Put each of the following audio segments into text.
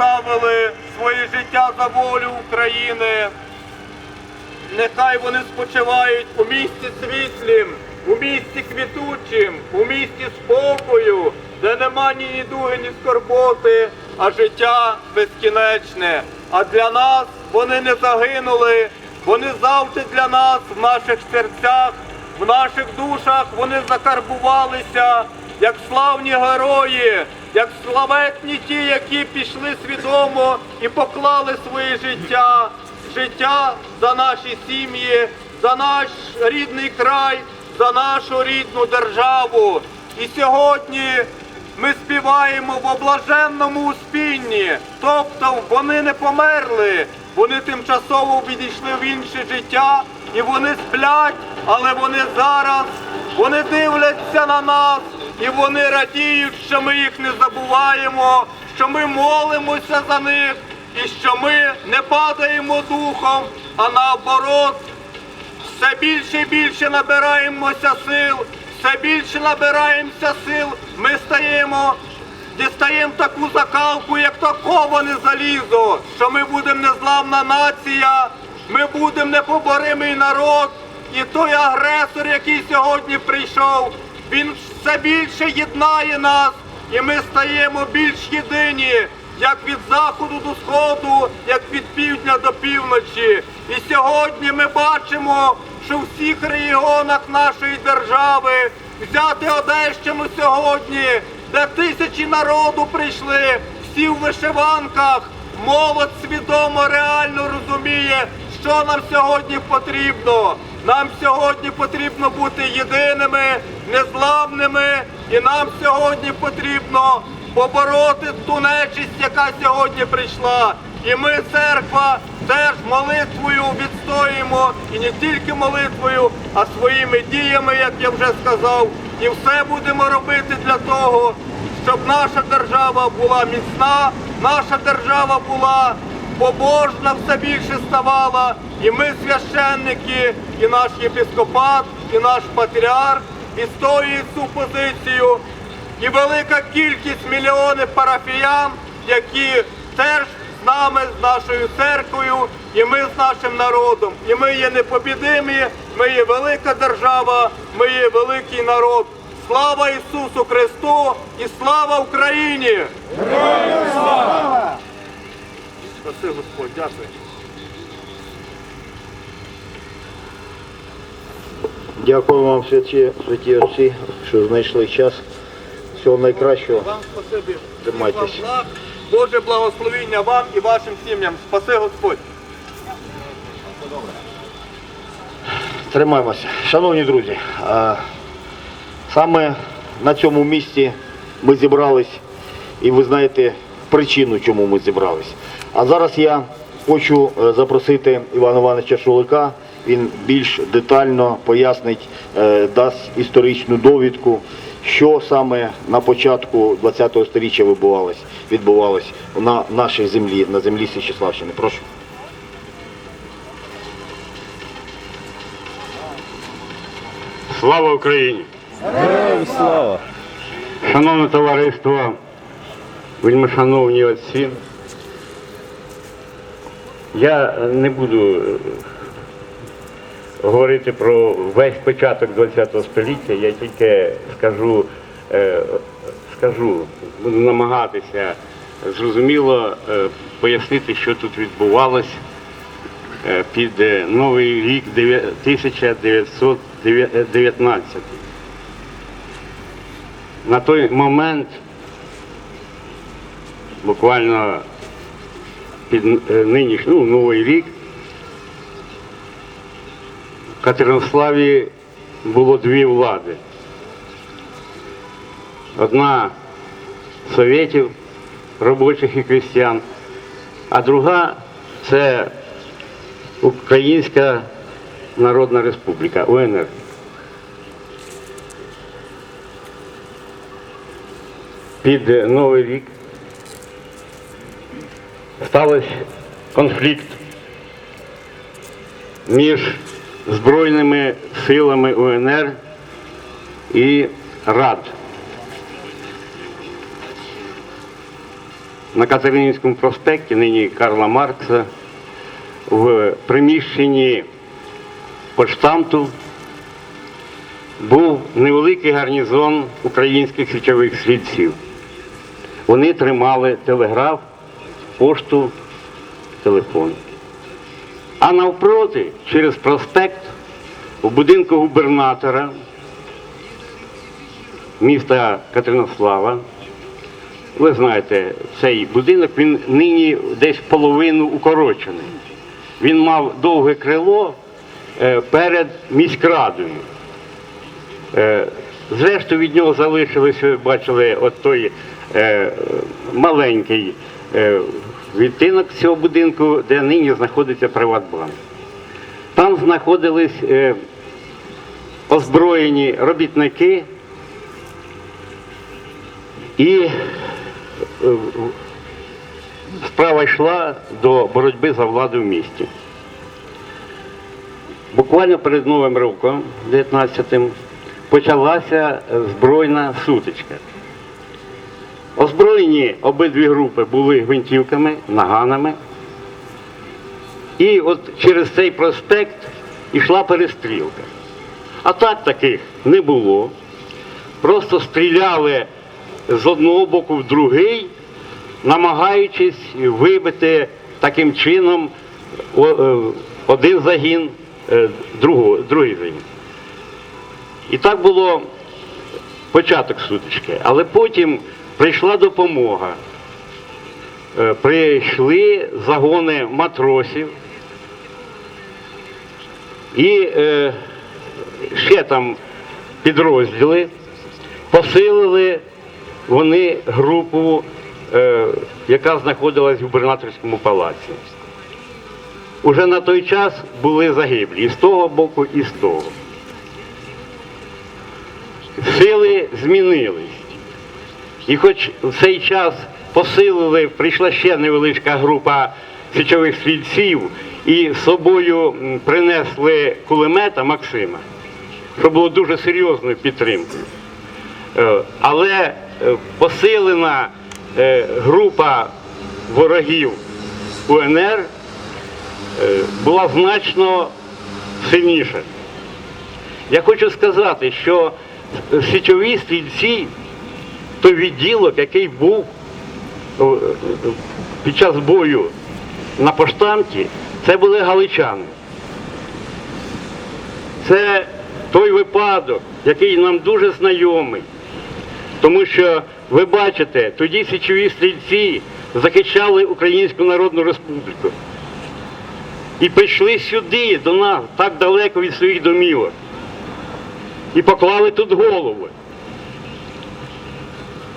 поставили своє життя за волю України. Нехай вони спочивають у місті світлім, у місті квітучим, у місті спокою, де нема ні недуги, ні скорботи, а життя безкінечне. А для нас вони не загинули, вони завжди для нас в наших серцях, в наших душах вони закарбувалися, як славні герої, як славетні ті, які пішли свідомо і поклали своє життя життя за наші сім'ї, за наш рідний край, за нашу рідну державу. І сьогодні ми співаємо в облаженному успінні, тобто вони не померли, вони тимчасово відійшли в інше життя, і вони сплять, але вони зараз, вони дивляться на нас, і вони радіють, що ми їх не забуваємо, що ми молимося за них і що ми не падаємо духом, а наоборот, все більше і більше набираємося сил, все більше набираємося сил, ми стаємо, дістаємо таку закалку, як то коване залізо, що ми будемо незламна нація, ми будемо непоборимий народ, і той агресор, який сьогодні прийшов, він все більше єднає нас, і ми стаємо більш єдині як від заходу до сходу, як від півдня до півночі. І сьогодні ми бачимо, що в всіх регіонах нашої держави взяти Одещину сьогодні, де тисячі народу прийшли, всі в вишиванках. Молодь свідомо реально розуміє, що нам сьогодні потрібно. Нам сьогодні потрібно бути єдиними, незламними, і нам сьогодні потрібно побороти ту нечисть, яка сьогодні прийшла. І ми, церква, теж молитвою відстоїмо, і не тільки молитвою, а своїми діями, як я вже сказав. І все будемо робити для того, щоб наша держава була міцна, наша держава була побожна, все більше ставала. І ми, священники, і наш єпископат, і наш патріарх відстоюють цю позицію і велика кількість мільйони парафіян, які теж з нами, з нашою церквою, і ми з нашим народом. І ми є непобідимі, ми є велика держава, ми є великий народ. Слава Ісусу Христу і слава Україні! Героям слава! Спаси Господь, дякую. Дякую вам, святі, святі отці, що знайшли час. Всього найкращого. Вам спасибі. Тримайтесь. Вам Боже благословіння вам і вашим сім'ям. Спаси Господь. Тримаємося. Шановні друзі, саме на цьому місці ми зібрались, і ви знаєте причину, чому ми зібрались. А зараз я хочу е, запросити Івана Івановича Шулика. Він більш детально пояснить, е, дасть історичну довідку, що саме на початку ХХ століття відбувалось, відбувалось на нашій землі, на землі Січеславщини. Прошу. Слава Україні! Героям слава! Шановне товариство, вельмишановні отці, я не буду е, говорити про весь початок ХХ століття, я тільки скажу, е, скажу, буду намагатися зрозуміло е, пояснити, що тут відбувалось під Новий рік 1919. На той момент, буквально під е, нинішній ну, Новий рік, в Катеринославі було дві влади. Одна совєтів, робочих і крестьян, а друга це Українська Народна Республіка, УНР. під Новий рік стався конфлікт між Збройними силами УНР і РАД. на Катеринівському проспекті, нині Карла Маркса, в приміщенні поштамту був невеликий гарнізон українських січових стрільців. Вони тримали телеграф, пошту, телефон. А навпроти, через проспект, у будинку губернатора міста Катеринослава, ви знаєте, цей будинок він нині десь половину укорочений. Він мав довге крило е, перед міськрадою. Е, Зрештою від нього залишилися, ви бачили, от той е, маленький відтинок цього будинку, де нині знаходиться Приватбанк. Там знаходились е, озброєні робітники і е, справа йшла до боротьби за владу в місті. Буквально перед Новим роком, 19-м, почалася збройна сутичка. Озброєні обидві групи були гвинтівками, наганами. І от через цей проспект йшла перестрілка. Атак таких не було. Просто стріляли з одного боку в другий, намагаючись вибити таким чином е, один загін, е, другий загін. І так було початок сутички. Але потім прийшла допомога. Е, Прийшли загони матросів. І е, ще там підрозділи посилили вони групу, е, яка знаходилась в губернаторському палаці. Уже на той час були загиблі і з того боку, і з того. Сили змінились. І хоч в цей час посилили, прийшла ще невеличка група січових стрільців і з собою принесли кулемета Максима, що було дуже серйозною підтримкою. Е, Але е, посилена е, група ворогів УНР була значно сильніша. Я хочу сказати, що січові стрільці, той відділок, який був е, під час бою на поштамті, це були галичани. Це той випадок, який нам дуже знайомий. Тому що ви бачите, тоді січові стрільці захищали Українську Народну Республіку. І прийшли сюди, до нас, так далеко від своїх домівок. І поклали тут голови.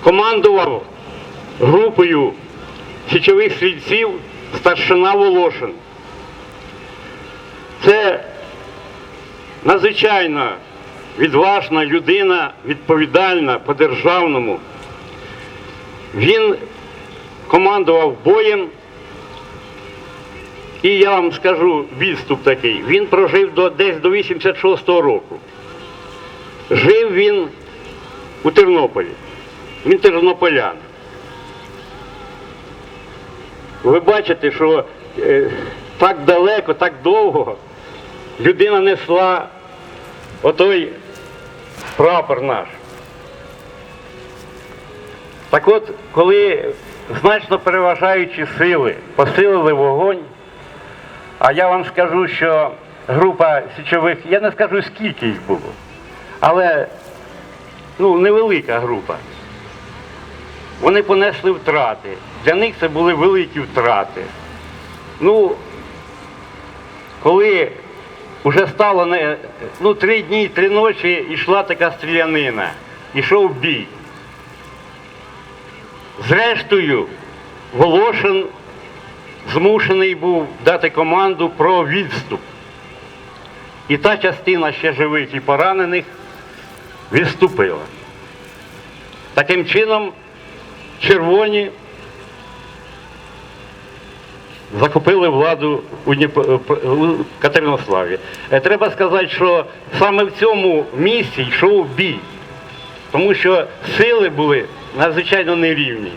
Командував групою січових стрільців старшина Волошин. Це надзвичайно відважна людина, відповідальна по-державному. Він командував боєм. І я вам скажу відступ такий. Він прожив до, десь до 86-го року. Жив він у Тернополі. Він тернополян. Ви бачите, що е, так далеко, так довго людина несла отой прапор наш. Так от, коли значно переважаючі сили посилили вогонь, а я вам скажу, що група січових, я не скажу скільки їх було, але ну, невелика група. Вони понесли втрати. Для них це були великі втрати. Ну, коли вже стало не, ну, три дні, три ночі йшла така стрілянина, йшов бій. Зрештою, Волошин змушений був дати команду про відступ. І та частина ще живих і поранених відступила. Таким чином, червоні захопили владу у, у Катеринославі. Е, Треба сказати, що саме в цьому місці йшов бій, тому що сили були надзвичайно нерівні.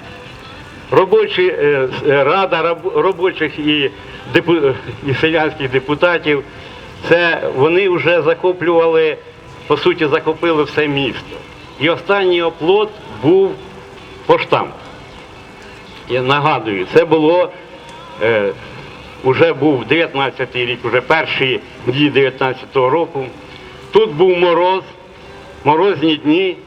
робочі, е, е, рада робочих і, депу, і селянських депутатів, це вони вже захоплювали, по суті, захопили все місто. І останній оплот був поштамп. Я нагадую, це було е, вже був 19-й рік, вже перші дні 19-го року. Тут був мороз, морозні дні.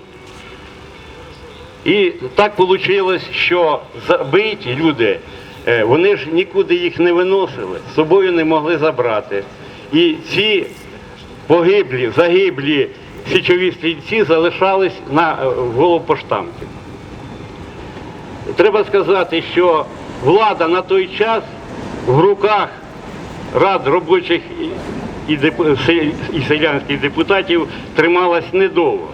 І так вийшло, що забиті люди, е, вони ж нікуди їх не виносили, з собою не могли забрати. І ці погиблі, загиблі січові стрільці залишались на е, в головпоштамті. Треба сказати, що влада на той час в руках рад робочих і, селянських депутатів трималась недовго.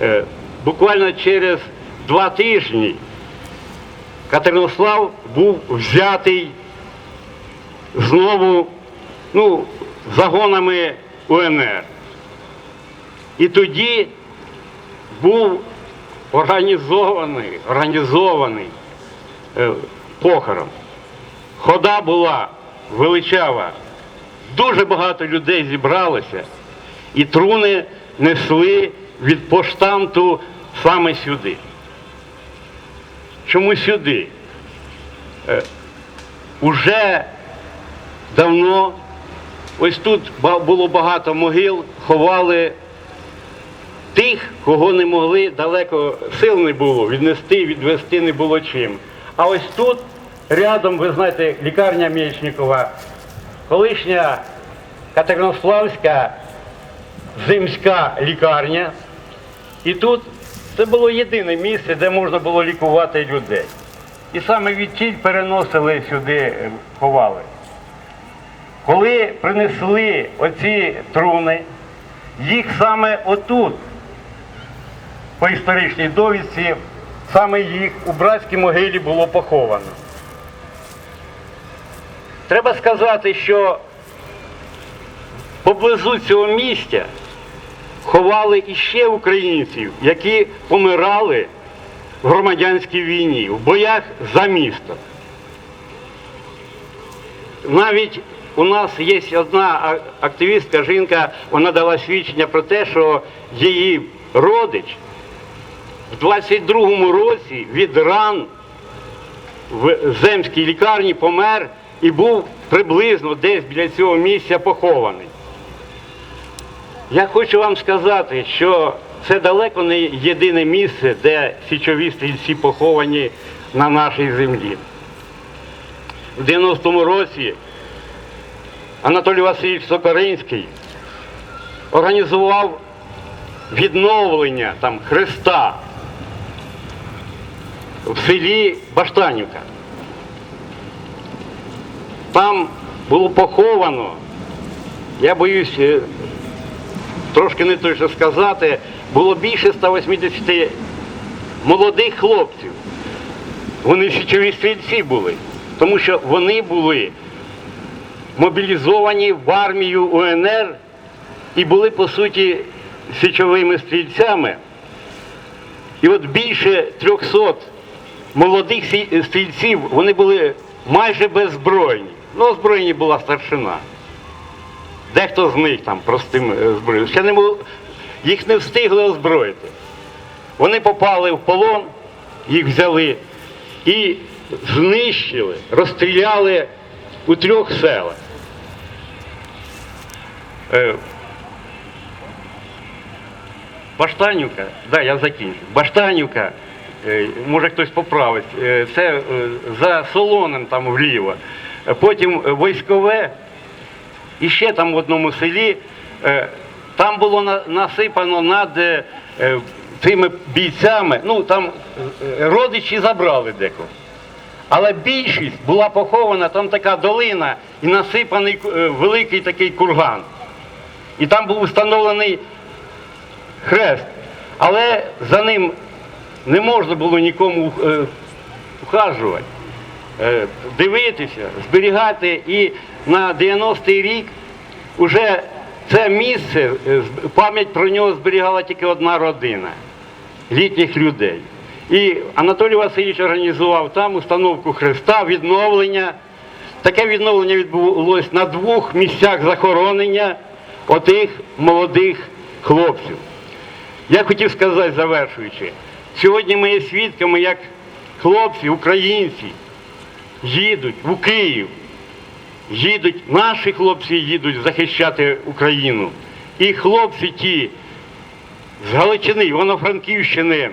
Е, Буквально через два тижні Катеринослав був взятий знову ну, загонами УНР. І тоді був організований, організований е, похорон. Хода була величава. Дуже багато людей зібралося, і труни несли від поштамту саме сюди. Чому сюди? Е, уже давно, ось тут було багато могил, ховали тих, кого не могли далеко сил не було віднести, відвести не було чим. А ось тут рядом, ви знаєте, лікарня Мєчникова, колишня Катеринославська земська лікарня. І тут це було єдине місце, де можна було лікувати людей. І саме відтіль переносили сюди, е, ховали. Коли принесли оці труни, їх саме отут, по історичній довідці, саме їх у братській могилі було поховано. Треба сказати, що поблизу цього місця ховали іще українців, які помирали в громадянській війні, в боях за місто. Навіть у нас є одна активістка, жінка, вона дала свідчення про те, що її родич в 22-му році від ран в земській лікарні помер і був приблизно десь біля цього місця похований. Я хочу вам сказати, що це далеко не єдине місце, де січові стрільці поховані на нашій землі. В 90-му році Анатолій Васильович Сокоринський організував відновлення там Христа в селі Баштанівка. Там було поховано, я боюсь е, трошки не точно сказати, було більше 180 молодих хлопців. Вони січові стрільці були, тому що вони були мобілізовані в армію УНР і були, по суті, січовими стрільцями. І от більше 300 молодих стрільців, вони були майже беззбройні. Ну, озброєні була старшина. Дехто з них там простим е, зброєю. Ще не було, їх не встигли озброїти. Вони попали в полон, їх взяли і знищили, розстріляли у трьох селах. Е, Баштанівка, да, я закінчу. Баштанівка, е, може хтось поправить, е, це е, за Солоном там вліво. Е, Потім е, військове, і ще там в одному селі, е, там було насипано над е, е, цими бійцями, ну там е, родичі забрали декого. Але більшість була похована, там така долина і насипаний е, великий такий курган. І там був встановлений хрест. Але за ним не можна було нікому е, ухажувати, е, дивитися, зберігати. І на 90-й рік вже це місце, е, пам'ять про нього зберігала тільки одна родина літніх людей. І Анатолій Васильович організував там установку Христа, відновлення. Таке відновлення відбулося на двох місцях захоронення отих молодих хлопців. Я хотів сказати, завершуючи, сьогодні ми є свідками, як хлопці, українці їдуть у Київ, їдуть, наші хлопці їдуть захищати Україну. І хлопці ті з Галичини, Івано-Франківщини,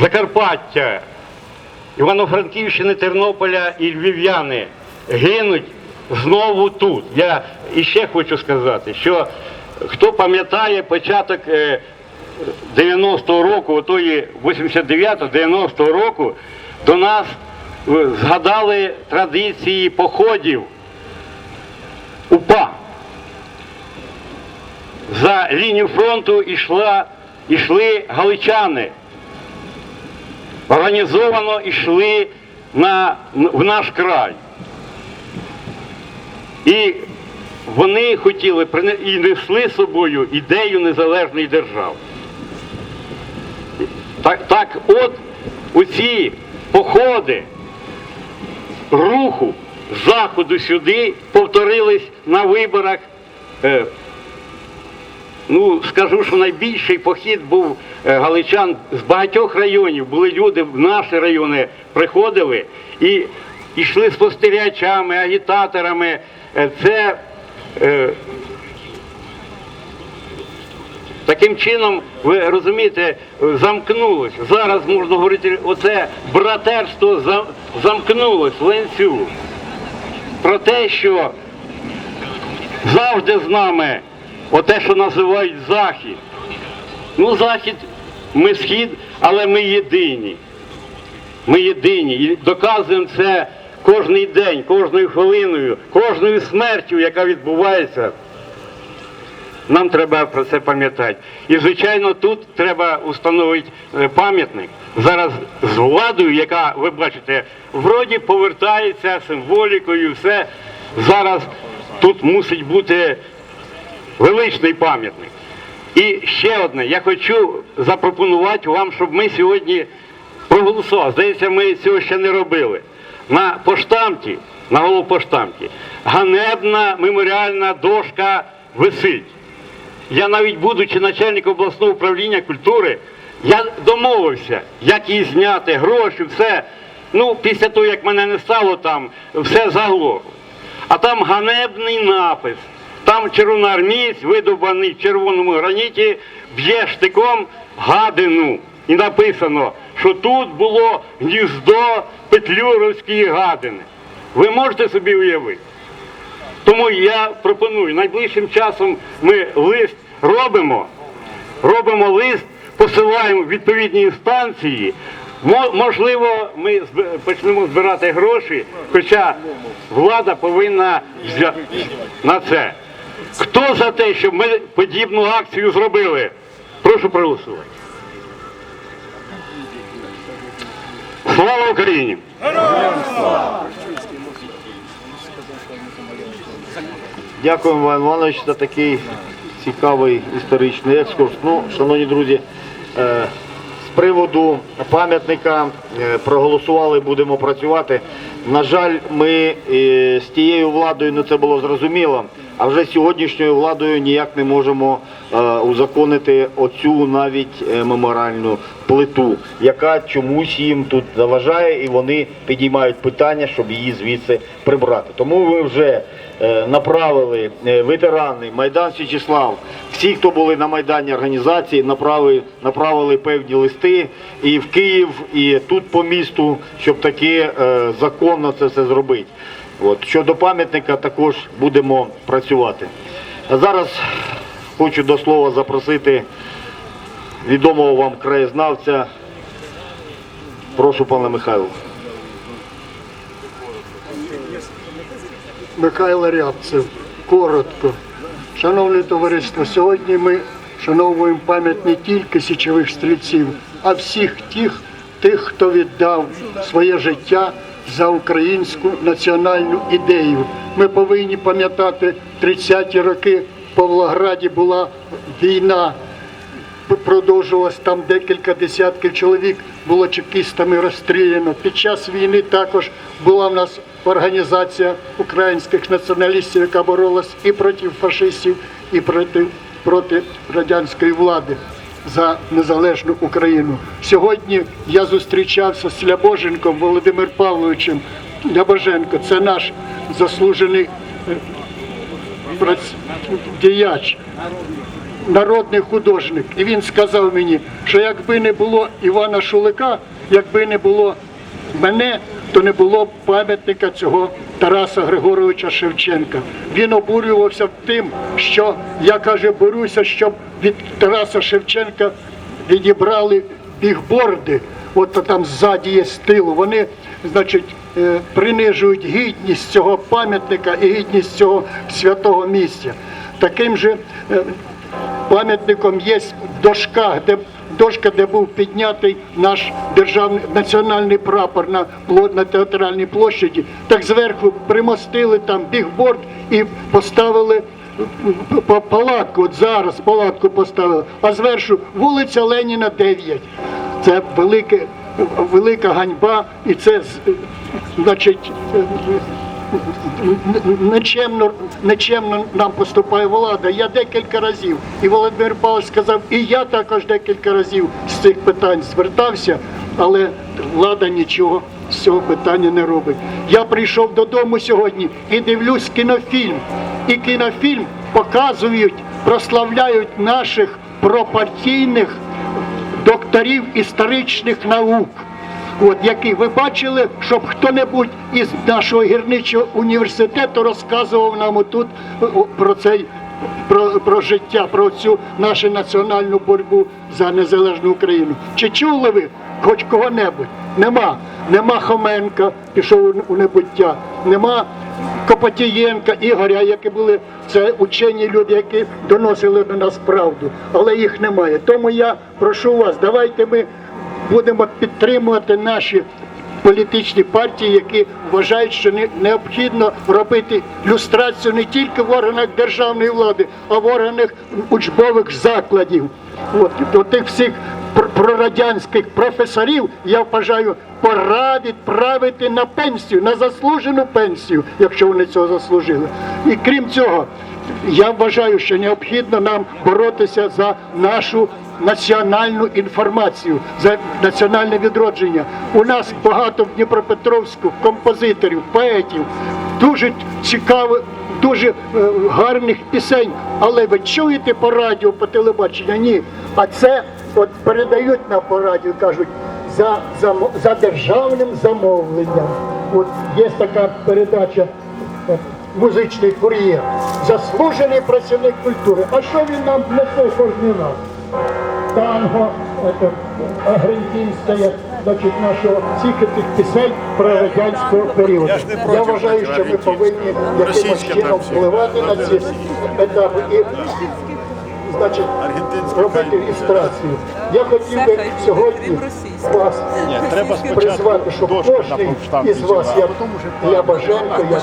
Закарпаття, Івано-Франківщини, Тернополя і Львів'яни гинуть знову тут. Я іще хочу сказати, що хто пам'ятає початок е, 90-го року, отої 89-90-го року, до нас е, згадали традиції походів УПА. За лінію фронту йшла, йшли галичани організовано йшли на, в наш край. І вони хотіли і несли з собою ідею незалежної держави. Так, от оці походи руху заходу сюди повторились на виборах е, Ну, скажу, що найбільший похід був е, галичан з багатьох районів. Були люди в наші райони приходили і йшли спостерігачами, агітаторами. Е, Це таким чином, ви розумієте, е, замкнулось. Зараз можна говорити, оце братерство замкнулось ланцюг. Про те, що завжди з нами оте, що називають Захід. Ну, Захід, ми схід, але ми єдині. Ми єдині. І доказуємо це кожний день, кожною хвилиною, кожною смертю, яка відбувається. Нам треба про це пам'ятати. І, звичайно, тут треба установити е, пам'ятник. Зараз з владою, яка, ви бачите, вроді повертається символікою, все. Зараз тут мусить бути величний пам'ятник. І ще одне, я хочу запропонувати вам, щоб ми сьогодні проголосували. Здається, ми цього ще не робили. На поштамті, на головпоштамті, ганебна меморіальна дошка висить. Я навіть будучи начальником обласного управління культури, я домовився, як її зняти, гроші, все. Ну, після того, як мене не стало там, все заглохло. А там ганебний напис. Там червоноармієць, видобаний в червоному граніті, б'є штиком гадину. І написано, що тут було гніздо Петлюровської гадини. Ви можете собі уявити? Тому я пропоную, найближчим часом ми лист робимо, робимо лист, посилаємо відповідні інстанції. Можливо, ми почнемо збирати гроші, хоча влада повинна взя- на це. Хто за те, щоб ми подібну акцію зробили? Прошу проголосувати. Слава Україні! Дякуємо, Іван Іванович, за такий цікавий історичний екскурс. Ну, шановні друзі, е, з приводу пам'ятника е, проголосували, будемо працювати. На жаль, ми е, з тією владою, ну це було зрозуміло, а вже сьогоднішньою владою ніяк не можемо е, узаконити оцю навіть е, меморіальну плиту, яка чомусь їм тут заважає, і вони підіймають питання, щоб її звідси прибрати. Тому ми вже е, направили ветерани Майдан Січислав, всі, хто були на Майдані організації, направили, направили певні листи і в Київ, і тут по місту, щоб таки законно це все зробити. От. Щодо пам'ятника також будемо працювати. А зараз хочу до слова запросити відомого вам краєзнавця. Прошу, пане Михайло. Михайло Рябцев. Коротко. Шановне товариство, сьогодні ми шановуємо пам'ять не тільки січових стрільців, а всіх тих, тих, хто віддав своє життя за українську національну ідею. Ми повинні пам'ятати 30-ті роки в Павлограді була війна продовжувалось там декілька десятків чоловік було чекістами розстріляно. Під час війни також була в нас організація українських націоналістів, яка боролась і проти фашистів, і проти, проти радянської влади за незалежну Україну. Сьогодні я зустрічався з Лябоженком Володимир Павловичем. Лябоженко це наш заслужений е, діяч, народний художник. І він сказав мені, що якби не було Івана Шулика, якби не було мене, то не було б пам'ятника цього Тараса Григоровича Шевченка. Він обурювався тим, що я каже, борюся, щоб від Тараса Шевченка відібрали бігборди. От там ззаді є з. Вони, значить, е, принижують гідність цього пам'ятника і гідність цього святого місця. Таким же е, пам'ятником є в дошках, де дошка, де був піднятий наш державний національний прапор на, на театральній площаді. Так зверху примостили там бігборд і поставили палатку. От зараз палатку поставили, а зверху вулиця Леніна 9. Це велике, велика ганьба, і це значить. Нечемно, нечемно нам поступає влада. Я декілька разів, і Володимир Павлович сказав, і я також декілька разів з цих питань звертався, але влада нічого з цього питання не робить. Я прийшов додому сьогодні і дивлюсь кінофільм. І кінофільм показують, прославляють наших пропартійних докторів історичних наук. От які ви бачили, щоб хто-небудь із нашого гірничого університету розказував нам отут про цей про, про життя, про цю нашу національну боротьбу за незалежну Україну. Чи чули ви хоч кого-небудь? Нема. Нема Хоменка, пішов у небуття, нема Копотієнка, Ігоря, які були це учені люди, які доносили до нас правду, але їх немає. Тому я прошу вас, давайте ми будемо підтримувати наші політичні партії, які вважають, що не- необхідно робити люстрацію не тільки в органах державної влади, а в органах учбових закладів. От до тих всіх пр- прорадянських професорів я вважаю, пора відправити на пенсію, на заслужену пенсію, якщо вони цього заслужили. І крім цього, я вважаю, що необхідно нам боротися за нашу національну інформацію, за національне відродження. У нас багато в Дніпропетровську композиторів, поетів, дуже цікавих, дуже е, гарних пісень. Але ви чуєте по радіо, по телебаченню? Ні. А це от передають нам по радіо, кажуть, за, за, за державним замовленням. От є така передача музичний кур'єр, заслужений працівник культури. А що він нам несе кожен раз? Танго, это, аргентинське, значить, нашого всіх цих пісень про радянського періоду. Я, вважаю, що ми повинні якимось чином впливати на ці етапи і значить, робити ілюстрацію. Я хотів би сьогодні вас призвати, щоб кожен із вас, як я Баженко, як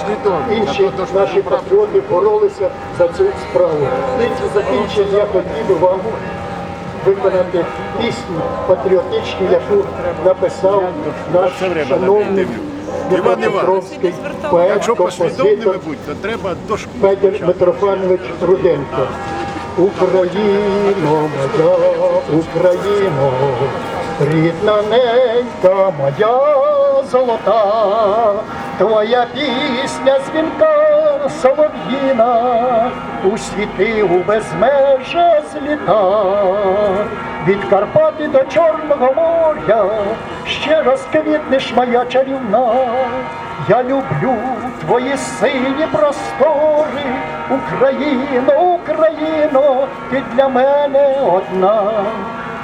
інші наші патріоти боролися за цю справу. І закінчення я хотів би вам виконати пісню патріотичну, яку написав наш шановний Дніпропетровський поет, Якщо послідовними композитор будь, то треба дошку. Федір Митрофанович Руденко. Україно, моя Україно, рідна ненька моя золота, твоя пісня дзвінка солов'їна, у світи у безмежа зліта, від Карпати до Чорного моря, ще раз квітнеш моя чарівна. Я люблю твої сині простори, Україно, Україно, ти для мене одна.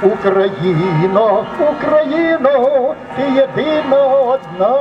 Україно, Україно, ти єдина одна.